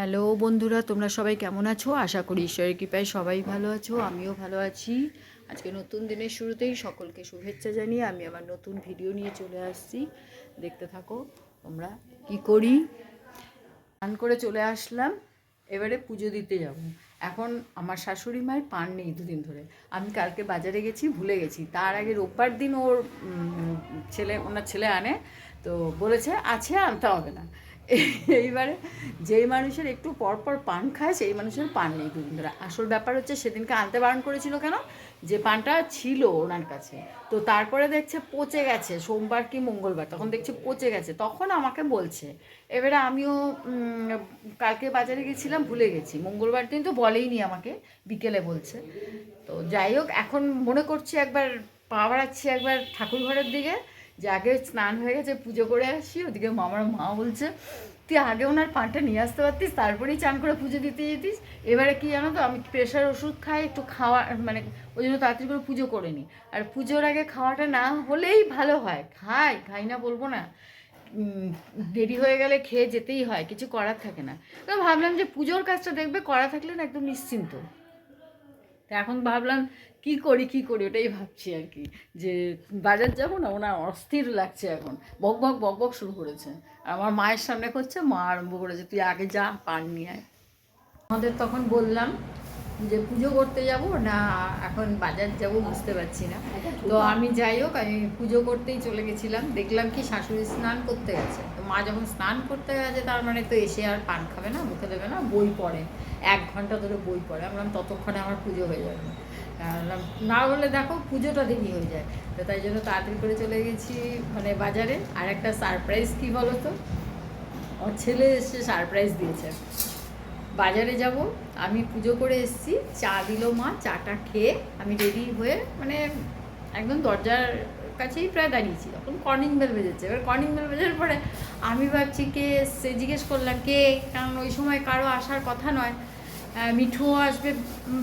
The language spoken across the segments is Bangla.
হ্যালো বন্ধুরা, তোমরা সবাই কেমন আছো? আশা করি ঈশ্বরের কৃপায় সবাই ভালো আছো, আমিও ভালো আছি। আজকে নতুন দিনের শুরুতেই সকলকে শুভেচ্ছা জানিয়ে আমি আমার নতুন ভিডিও নিয়ে চলে আসছি। দেখতে থাকো তোমরা কি করি। পান করে চলে আসলাম, এবারে পুজো দিতে যাব। এখন আমার শাশুড়ি মায়ের পান নেই দুদিন ধরে। আমি কালকে বাজারে গেছি, ভুলে গেছি। তার আগে রোববার দিন ওর ছেলে, ওনার ছেলে আনে, তো বলেছে, আছে, আনতে হবে না। এইবারে যেই মানুষের একটু পরপর পান খায়, সেই মানুষের পান নেই দুদিন ধরে আসল ব্যাপার হচ্ছে সেদিনকে আনতে বারণ করেছিল কেন? যে পানটা ছিল ওনার কাছে। তো তারপরে দেখছে পচে গেছে, সোমবার কি মঙ্গলবার, তখন দেখছে পচে গেছে। তখন আমাকে বলছে, এবারে আমিও কালকে বাজারে গেছিলাম, ভুলে গেছি। মঙ্গলবার দিন তো বলেইনি আমাকে, বিকেলে বলছে। তো যাই হোক, এখন মনে করছি একবার পা বাড়াচ্ছি একবার ঠাকুর ঘরের দিকে। যে আগে স্নান হয়ে গেছে, পুজো করে আসি। ওদিকে মামার মা বলছে, তুই আগে ওনার পানটা নিয়ে আসতে পারতিস, তারপরেই চান করে পুজো দিতে যেতিস। এবারে কি জানো তো, আমি প্রেশার ওষুধ খাই, একটু খাওয়া মানে ওই জন্য তাড়াতাড়ি করে পুজো করে নিই। আর পুজোর আগে খাওয়াটা না হলেই ভালো হয়। খাই খাই না বলব না। দেরি হয়ে গেলে খেয়ে যেতেই হয়, কিছু করার থাকে না। তো ভাবলাম যে পুজোর কাজটা দেখবে, করা থাকলে না একদম নিশ্চিন্ত। তা এখন ভাবলাম কি করি কি করি, ওটাই ভাবছি আর কি। যে বাজার যাব না ওনার অস্থির লাগছে এখন। বক বক বক বক শুরু করেছে। আমার মায়ের সামনে করছে, মা আরম্ভ করেছে, তুই আগে যা, পান নিয়ে আয়। আমাদের তখন বললাম যে, পুজো করতে যাব না, এখন বাজার যাব বুঝতে পারছি না। তো আমি যাই হোক, আমি পুজো করতেই চলে গেছিলাম। দেখলাম কি শাশুড়ি স্নান করতে গেছে। তো মা যখন স্নান করতে গেছে, তার মানে তো এসে আর পান খাবে না, মুখে দেবে না, বই পড়ে। এক ঘণ্টা ধরে বই পড়ে। আমরা ততক্ষণে আমার পুজো হয়ে যাবে। না বলে দেখো পুজোটা দেরি হয়ে যায়। তো তাই জন্য তাড়াতাড়ি করে চলে গেছি মানে বাজারে। আর একটা সারপ্রাইজ কী বলো তো আমার ছেলে এসে সারপ্রাইজ দিয়েছে। বাজারে যাব, আমি পুজো করে এসেছি, চা দিল মা, চাটা খেয়ে আমি রেডি হয়ে মানে একদম দরজার কাছেই প্রায় দাঁড়িয়েছি। তখন কর্নিং বেল বেজেছে। এবার কর্নিং বেল বেজার পরে আমি ভাবছি, কে সে জিজ্ঞেস করলাম, কে? কারণ ওই সময় কারও আসার কথা নয়। মিঠুও আসবে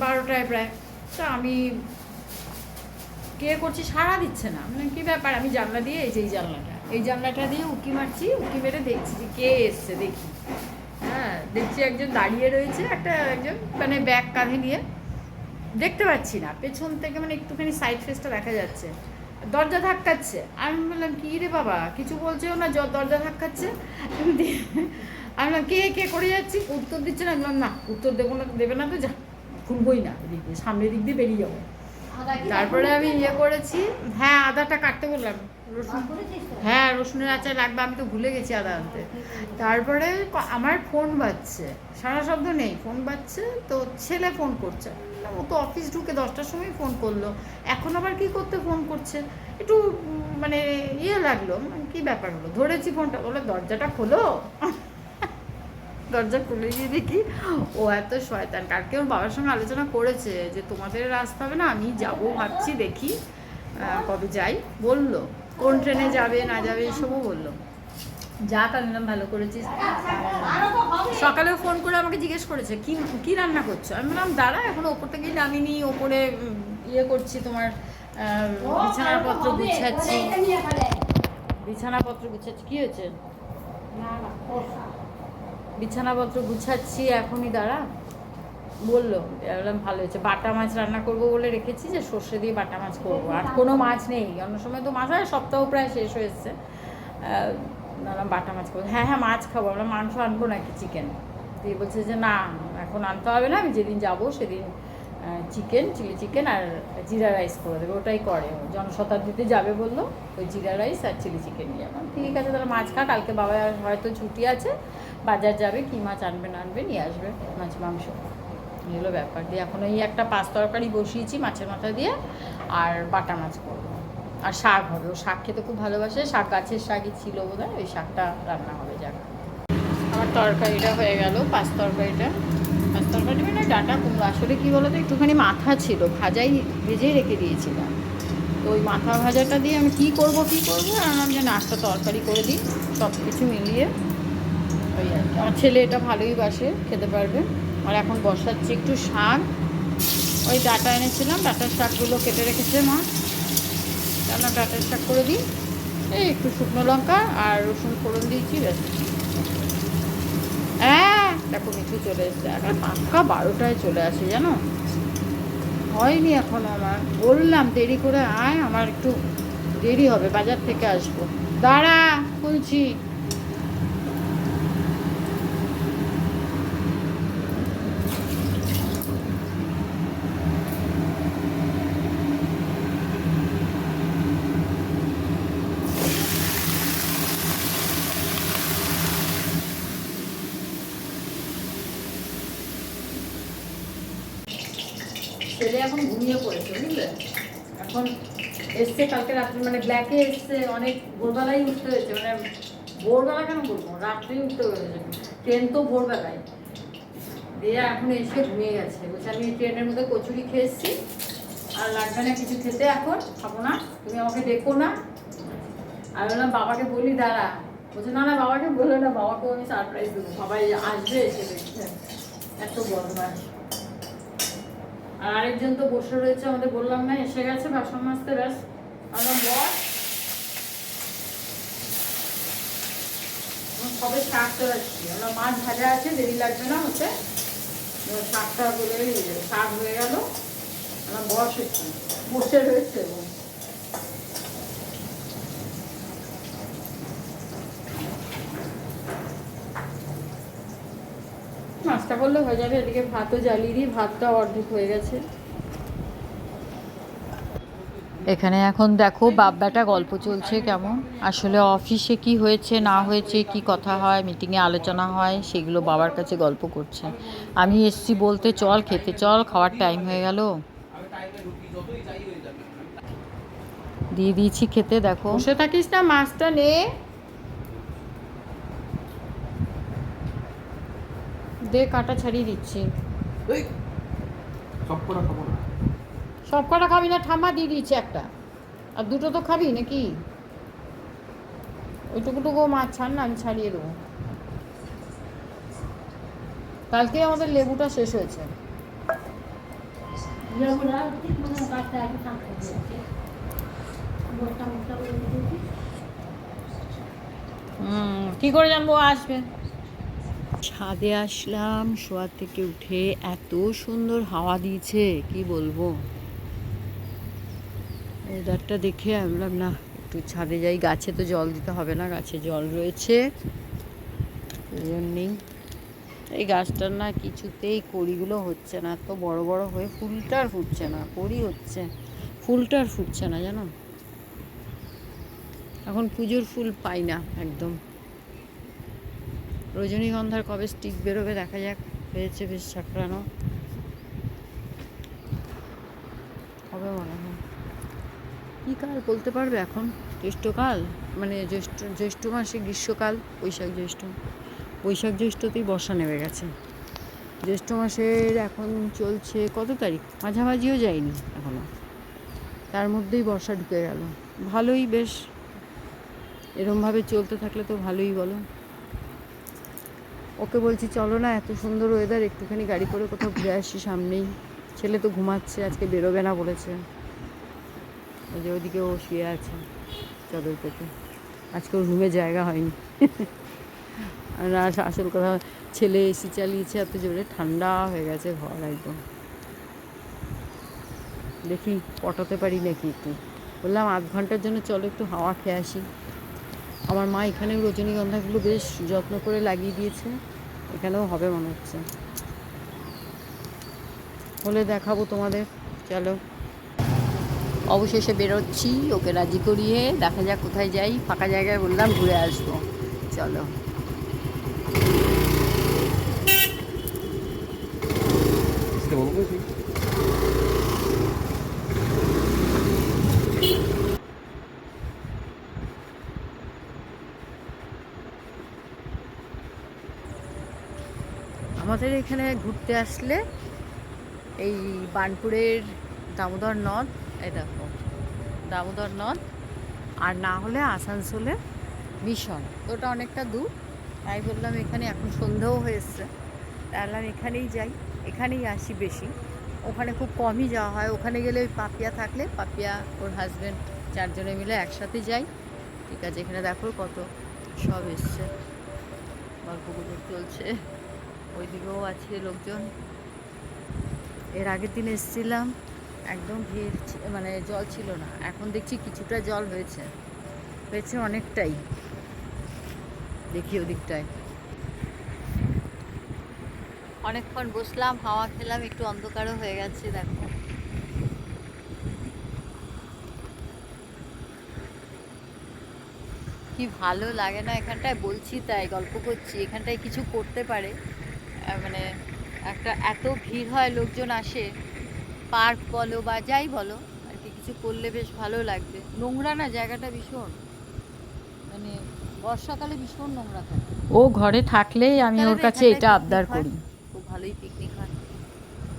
বারোটায় প্রায়। তো আমি কে করছি সাড়া দিচ্ছে না। মানে কী ব্যাপার? আমি জানলা দিয়ে এই যে এই জানলাটা এই জানলাটা দিয়ে উকি মারছি, উকি মেরে দেখছি যে কে এসছে দেখি। হ্যাঁ দেখছি একজন দাঁড়িয়ে রয়েছে, একটা একজন মানে ব্যাগ কাঁধে নিয়ে। দেখতে পাচ্ছি না। পেছন থেকে মানে একটুখানি সাইড ফেসটা দেখা যাচ্ছে। দরজা ধাক্কাচ্ছে। আমি বললাম, কি রে বাবা? কিছু বলছেও না দরজা ধাক্কাচ্ছে? আমি বললাম, কে কে করে যাচ্ছি? উত্তর দিচ্ছে না। না, উত্তর দেবো না, দেবে না তো, যা খুলবই না এদিক দিয়ে সামনের দিক দিয়ে বেরিয়ে যাব। তারপরে আমি ইয়ে করেছি হ্যাঁ আদাটা কাটতে বললাম। রসুন হ্যাঁ রসুনের আচার লাগবে আমি তো ভুলে গেছি আদা আনতে। তারপরে আমার ফোন বাজছে সারা শব্দ নেই ফোন বাজছে তো ছেলে ফোন করছে। ও তো অফিস ঢুকে দশটার সময় ফোন করল এখন আবার কি করতে ফোন করছে? একটু মানে ইয়ে লাগল মানে কি ব্যাপার হলো? ধরেছি ফোনটা বলে দরজাটা খোলো? দরজা খুলে গিয়ে দেখি ও এত শয়তান। কালকে ওর বাবার সঙ্গে আলোচনা করেছে যে, তোমাদের রাস্তা হবে না, আমি যাব ভাবছি, দেখি কবে যাই। বলল, কোন ট্রেনে যাবে, না যাবে, এসবও বলল। যা কানলাম ভালো করেছিস। সকালেও ফোন করে আমাকে জিজ্ঞেস করেছে, কি কি রান্না করছ? আমি বললাম, দাঁড়া, এখন ওপর থেকেই নামিনি, ওপরে ইয়ে করছি তোমার বিছানাপত্র গুছাচ্ছি। বিছানাপত্র গুছাচ্ছি, কি হয়েছে? বিছানাপত্র গুছাচ্ছি, এখনই দাঁড়া। বলল, বললাম, ভালো হয়েছে। বাটা মাছ রান্না করব বলে রেখেছি যে সর্ষে দিয়ে বাটা মাছ করব। আর কোনো মাছ নেই। অন্য সময় তো মাছ হয়, সপ্তাহ প্রায় শেষ হয়েছে। বললাম, বাটা মাছ করব। হ্যাঁ হ্যাঁ মাছ খাব। আমরা মাংস আনব নাকি চিকেন দিয়ে বলছে যে, না, এখন আনতে হবে না। আমি যেদিন যাব সেদিন চিকেন চিলি চিকেন আর জিরা রাইস করে দেবে, ওটাই করে ও। জনশতাব্দীতে যাবে বলল, ওই জিরা রাইস আর চিলি চিকেন নিয়ে যাব। ঠিক আছে, তাহলে মাছ খা, কালকে বাবা হয়তো ছুটি আছে, বাজার যাবে, কী মাছ আনবে, না আনবে, নিয়ে আসবে মাছ, মাংস। এই হলো ব্যাপার। দিয়ে এখন এই একটা পাঁচ তরকারি বসিয়েছি মাছের মাথা দিয়ে, আর বাটা মাছ করব। আর শাক হবে, ও শাক খেতে খুব ভালোবাসে, শাক গাছের শাকই ছিল বোধ ওই শাকটা রান্না হবে, যাক। আমার তরকারিটা হয়ে গেল, পাঁচ তরকারিটা। পাঁচ তরকারি মানে ডাটা কুমড়ো। আসলে কী বলো তো একটুখানি মাথা ছিল, ভাজাই ভেজেই রেখে দিয়েছিলাম। তো ওই মাথা ভাজাটা দিয়ে আমি কী করব কী করব আমি যে নাস্তা তরকারি করে দিই সব কিছু মিলিয়ে। ওই আর কি। আমার ছেলে এটা ভালোই বাসে, খেতে পারবে। আর এখন বসাচ্ছি একটু শাক। ওই ডাটা এনেছিলাম, ডাটার শাকগুলো কেটে রেখেছে মা। রান্না ডাটার শাক করে দিই। এই একটু শুকনো লঙ্কা আর রসুন ফোড়ন দিয়েছি, ব্যাস। দেখো মিঠু চলে এসছে এখন পাক্কা বারোটায় চলে আসে, জানো? হয়নি এখন আমার। বললাম, দেরি করে আয়, আমার একটু দেরি হবে, বাজার থেকে আসব। দাঁড়া, খুলছি। এখন ঘুমিয়ে পড়েছে, বুঝলে? এখন এসছে, কালকে রাত্রে মানে ব্ল্যাকে এসছে, অনেক ভোরবেলায় উঠতে হয়েছে মানে ভোরবেলা কেন বলব? রাত্রেই উঠতে হয়েছে। ট্রেন তো ভোরবেলায়। দিয়ে এখন এসে ঘুমিয়ে গেছে। বলছে, আমি ট্রেনের মধ্যে কচুরি খেয়েছি আর লাগবে কিছু খেতে এখন খাব না, তুমি আমাকে ডেকো না। আমি বললাম, বাবাকে বলি, দাঁড়া। বলছে, না না, বাবাকে বলো না, বাবাকেও আমি সারপ্রাইজ দেবো, সবাই আসবে এসে দেখছে এত বদমাস আরেকজন তো বসে রয়েছে, আমাদের বললাম না, এসে গেছে, বাসন মাজতে ব্যাস। আমার বস। সবে শাকটা রাখছি আমরা মাছ ভাজা আছে, দেরি লাগবে না হচ্ছে শাকটা বলে শাক হয়ে গেল। আমার বস হচ্ছে বসে রয়েছে মাছটা করলে হয়ে যাবে এদিকে ভাতও জ্বালিয়ে দিই ভাতটা অর্ধেক হয়ে গেছে। এখানে এখন দেখো বাব্বাটা গল্প চলছে কেমন। আসলে অফিসে কি হয়েছে না হয়েছে কি কথা হয় মিটিংয়ে আলোচনা হয় সেগুলো বাবার কাছে গল্প করছে। আমি এসছি বলতে চল খেতে চল খাওয়ার টাইম হয়ে গেল। দিয়ে দিয়েছি খেতে দেখো। বসে থাকিস না মাছটা নে। দে কাটা ছাড়িয়ে দিচ্ছি। সব কটা খাবি না। ঠাম্মা দিয়ে দিয়েছে একটা। আর দুটো তো খাবি নাকি? ওইটুকুটুকু মাছ ছাড় না আমি ছাড়িয়ে দেবো। কালকে আমাদের লেবুটা শেষ হয়েছে। হুম কি করে জানব আসবে? ছাদে আসলাম, শোয়ার থেকে উঠে এত সুন্দর হাওয়া দিয়েছে, কি বলব? ওয়েদারটা দেখে আমি বললাম না, একটু ছাদে যাই, গাছে তো জল দিতে হবে না, গাছে জল রয়েছে। জন্যেই এই গাছটার না কিছুতেই কড়িগুলো হচ্ছে না, এত বড় বড় হয়ে ফুলটার ফুটছে না, কড়ি হচ্ছে। ফুলটার ফুটছে না, জানো? এখন পুজোর ফুল পাই না, একদম। রজনীগন্ধার কবে স্টিক বেরোবে দেখা যাক, হয়েছে বেশ ছাকড়ানো হবে মনে হয়? কী কাল বলতে পারবে এখন? জ্যৈষ্ঠকাল? মানে জ্যৈষ্ঠ জ্যৈষ্ঠ মাসে গ্রীষ্মকাল, বৈশাখ জ্যৈষ্ঠ। বৈশাখ জ্যৈষ্ঠতেই বর্ষা নেমে গেছে। জ্যৈষ্ঠ মাসের এখন চলছে কত তারিখ? মাঝামাঝিও যায়নি এখনও তার মধ্যেই বর্ষা ঢুকে গেল। ভালোই বেশ। এরমভাবে চলতে থাকলে তো ভালোই বলো। ওকে বলছি, চলো না, এত সুন্দর ওয়েদার একটুখানি গাড়ি করে কোথাও ঘুরে আসি সামনেই। ছেলে তো ঘুমাচ্ছে, আজকে বেরোবে না, বলেছে। ওই যে ওদিকে ও শুয়ে আছে, চাদর পেতে আজকে ওর রুমে জায়গা হয়নি। আর আসল কথা, ছেলে এসি চালিয়েছে, এত জোরে ঠান্ডা হয়ে গেছে ঘর একদম। দেখি, পটাতে পারি নাকি একটু। বললাম, আধ ঘণ্টার জন্য চলো একটু হাওয়া খেয়ে আসি। আমার মা এখানেও রজনীগন্ধাগুলো বেশ যত্ন করে লাগিয়ে দিয়েছে। এখানেও হবে মনে হচ্ছে। হলে দেখাবো তোমাদের। চলো। অবশেষে বেরোচ্ছি, ওকে রাজি করিয়ে দেখা যাক কোথায় যাই। ফাঁকা জায়গায় বললাম ঘুরে আসব। চলো। আমাদের এখানে ঘুরতে আসলে এই বানপুরের দামোদর নদ, এই দেখো, দামোদর নদ আর না হলে আসানসোলে মিশন। ওটা অনেকটা দূর, তাই বললাম এখানে এখন সন্ধেও হয়ে এসছে তাহলে এখানেই যাই, এখানেই আসি বেশি। ওখানে খুব কমই যাওয়া হয়, ওখানে গেলে ওই পাপিয়া থাকলে পাপিয়া, ওর হাজব্যান্ড চারজনে মিলে একসাথে যাই। ঠিক আছে, এখানে দেখো কত সব এসছে গল্প গুজব চলছে। ওইদিকেও আছে লোকজন। এর আগের দিন এসেছিলাম, একদম ভিড় মানে জল ছিল না। এখন দেখছি কিছুটা জল হয়েছে। হয়েছে অনেকটাই। দেখি ওদিকটায়। অনেকক্ষণ বসলাম, হাওয়া খেলাম, একটু অন্ধকারও হয়ে গেছে, দেখো। কি ভালো লাগে না এখানটায়, বলছি তাই, গল্প করছি। এখানটায় কিছু করতে পারে। মানে একটা এত ভিড় হয় লোকজন আসে পার্ক বলো বা যাই বলো আর কি কিছু করলে বেশ ভালো লাগবে। নোংরা না জায়গাটা ভীষণ। মানে বর্ষাকালে ভীষণ নোংরা থাকে। ও ঘরে থাকলেই আমি ওর কাছে এটা আবদার করি। খুব ভালোই পিকনিক হয়।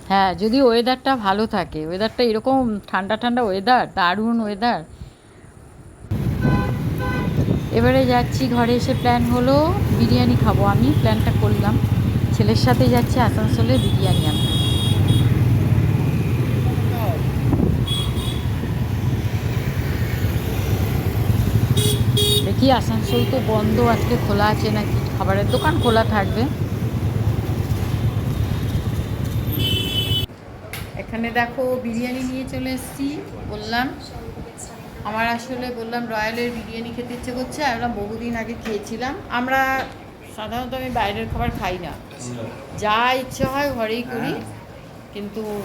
হ্যাঁ যদি ওয়েদারটা ভালো থাকে ওয়েদারটা এরকম ঠান্ডা ঠান্ডা ওয়েদার দারুণ ওয়েদার এবারে যাচ্ছি ঘরে এসে প্ল্যান হলো বিরিয়ানি খাব আমি প্ল্যানটা করলাম। ছেলের সাথে যাচ্ছি আসানসোলে বিরিয়ানি আনতে। দেখি আসানসোল তো বন্ধ, আজকে খোলা আছে নাকি? খাবারের দোকান খোলা থাকবে। এখানে দেখো বিরিয়ানি নিয়ে চলে এসেছি, বললাম। আমার আসলে বললাম রয়্যালের বিরিয়ানি খেতে ইচ্ছে করছে আমরা বহুদিন আগে খেয়েছিলাম। আমরা সাধারণত আমি বাইরের খাবার খাই না। যা ইচ্ছে হয় ঘরেই করি, কিন্তু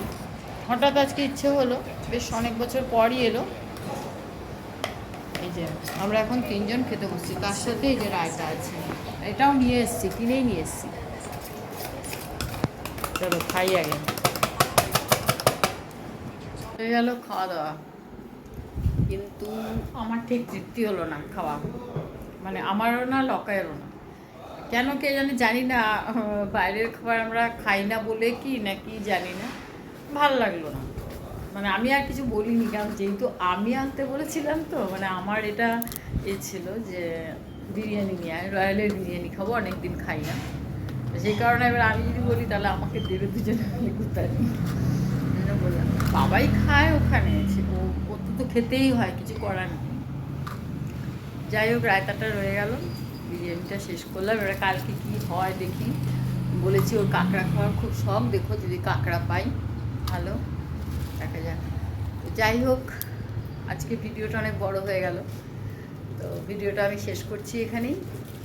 হঠাৎ আজকে ইচ্ছে হলো, বেশ অনেক বছর পরই এলো। এই যে, আমরা এখন তিনজন খেতে বসছি, তার সাথে এই যে রায়তা আছে, এটাও নিয়ে এসেছি কিনেই নিয়ে এসেছি। চলো খাই আগে। হয়ে গেল খাওয়া দাওয়া। কিন্তু আমার ঠিক তৃপ্তি হলো না খাওয়া। মানে আমারও না লকায়েরও না। কেন কে জানি জানি না বাইরের খাবার আমরা খাই না বলে কি নাকি জানি না। ভালো লাগল না। মানে আমি আর কিছু বলিনি, কারণ যেহেতু আমি আনতে বলেছিলাম তো মানে আমার এটা এ ছিল যে বিরিয়ানি নিয়ে আয় রয়্যালের বিরিয়ানি খাব অনেক দিন খাই না। সেই কারণে এবার আমি যদি বলি, তাহলে আমাকে দেবে দুজনে মিলে গুতানি বললাম, বাবাই খায় ওখানে ও তো খেতেই হয়, কিছু করার নেই। যাই হোক, রায়তাটা রয়ে গেল। বিরিয়ানিটা শেষ করলাম। এবার কালকে কি হয় দেখি। বলেছি ওর কাঁকড়া খাওয়ার খুব শখ। দেখো যদি কাঁকড়া পাই, ভালো। দেখা যাক। যাই হোক, আজকে ভিডিওটা অনেক বড় হয়ে গেল। তো ভিডিওটা আমি শেষ করছি এখানেই।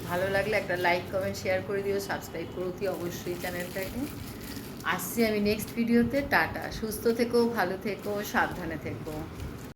ভালো লাগলে একটা লাইক, কমেন্ট, শেয়ার করে দিও। সাবস্ক্রাইব করো অতি অবশ্যই চ্যানেলটাকে। আসছি আমি নেক্সট ভিডিওতে। টাটা। সুস্থ থেকো, ভালো থেকো, সাবধানে থেকো।